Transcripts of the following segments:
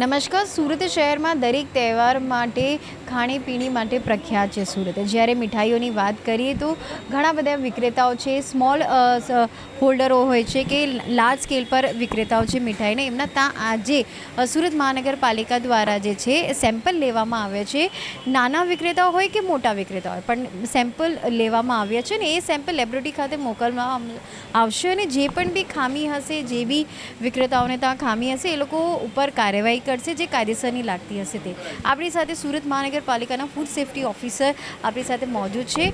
નમસ્કાર. સુરત શહેરમાં દરેક તહેવાર માટે ખાણીપીણી માટે પ્રખ્યાત છે સુરત. જ્યારે મીઠાઈઓની વાત કરીએ તો ઘણા બધા વિક્રેતાઓ છે, સ્મોલ હોલ્ડરો હોય છે કે લાર્જ સ્કેલ પર વિક્રેતાઓ છે મીઠાઈને. એમના ત્યાં આજે સુરત મહાનગરપાલિકા દ્વારા જે છે, સેમ્પલ લેવામાં આવ્યા છે. નાના વિક્રેતાઓ હોય કે મોટા વિક્રેતા હોય, પણ સેમ્પલ લેવામાં આવ્યા છે ને એ સેમ્પલ લેબોરેટરી ખાતે મોકલવામાં આવશે અને જે પણ બી ખામી હશે, જે બી વિક્રેતાઓને ત્યાં ખામી હશે, એ લોકો ઉપર કાર્યવાહી કરશે જે કાયદેસરની લાગતી હશે તે. આપણી સાથે સુરત મહાનગરપાલિકાના ફૂડ સેફ્ટી ઓફિસર આપણી સાથે મોજૂદ છે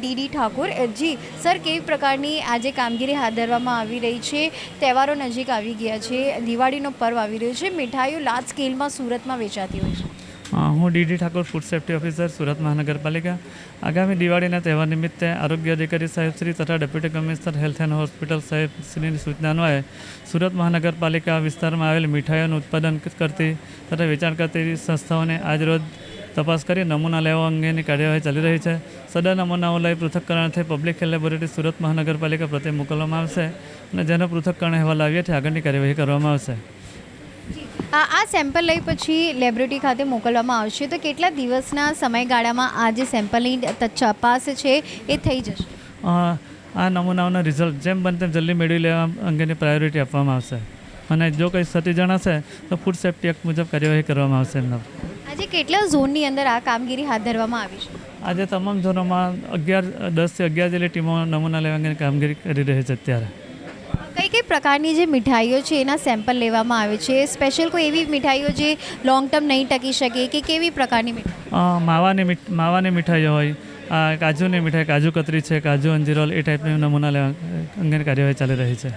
ડીડી ઠાકોર. જી, સર, કેવી પ્રકારની આજે કામગીરી હાથ ધરવામાં આવી રહી છે? તહેવારો નજીક આવી ગયા છે, દિવાળીનો પર્વ આવી રહ્યો છે. મીઠાઈઓ લાર્જ સ્કેલમાં સુરતમાં વેચાતી હોય છે. હું DD Thakor food safety officer Surat મહાનગરપાલિકા આગામી દિવાળીના તહેવાર નિમિત્તે આરોગ્ય અધિકારી સાહેબ શ્રી તથા deputy commissioner health and hospital સાહેબ શ્રીની સૂચના અન્વયે સુરત મહાનગરપાલિકા વિસ્તારમાં આવેલ મીઠાઈઓનું ઉત્પાદન કરતી તથા વેચાણ કરતી સંસ્થાઓને આજરોજ તપાસ કરી નમૂના લેવા અંગેની કાર્યવાહી ચાલી રહી છે. સદા નમૂનાઓ લઈ પૃથક્કરણથી પબ્લિક હેલ્થ લેબોરેટરી સુરત મહાનગરપાલિકા પ્રત્યે મોકલવામાં આવશે અને જેનો પૃથક્કરણ અહેવાલ આવ્યાથી આગળની કાર્યવાહી કરવામાં આવશે. આ આ સેમ્પલ લઈ પછી લેબોરેટરી ખાતે મોકલવામાં આવશે. તો કેટલા દિવસના સમયગાળામાં આ જે સેમ્પલની તપાસ છે એ થઈ જશે? આ નમૂનાઓના રિઝલ્ટ જેમ બને તેમ જલ્દી મેળવી લેવા અંગેની પ્રાયોરિટી આપવામાં આવશે. અને જો કંઈ સતી જણાશે તો ફૂડ સેફ્ટી એક્ટ મુજબ કાર્યવાહી કરવામાં આવશે એમના આજે કેટલા ઝોનની અંદર આ કામગીરી હાથ ધરવામાં આવી છે? આજે તમામ ઝોનોમાં અગિયાર દસથી અગિયાર જેટલી ટીમો નમૂના લેવા અંગેની કામગીરી કરી રહી છે અત્યારે. પ્રકારની જે મીઠાઈઓ છે એના સેમ્પલ લેવામાં આવે છે. સ્પેશિયલ કોઈ એવી મીઠાઈઓ જે લોંગ ટર્મ નહીં ટકી શકે કે કેવી પ્રકારની માવાની માવાની મીઠાઈઓ હોય. કાજુની મીઠાઈ, કાજુ કતરી છે, કાજુ અંજીરોલ એ ટાઈપની નમૂના લેવા અંગેની કાર્યવાહી ચાલી રહી છે.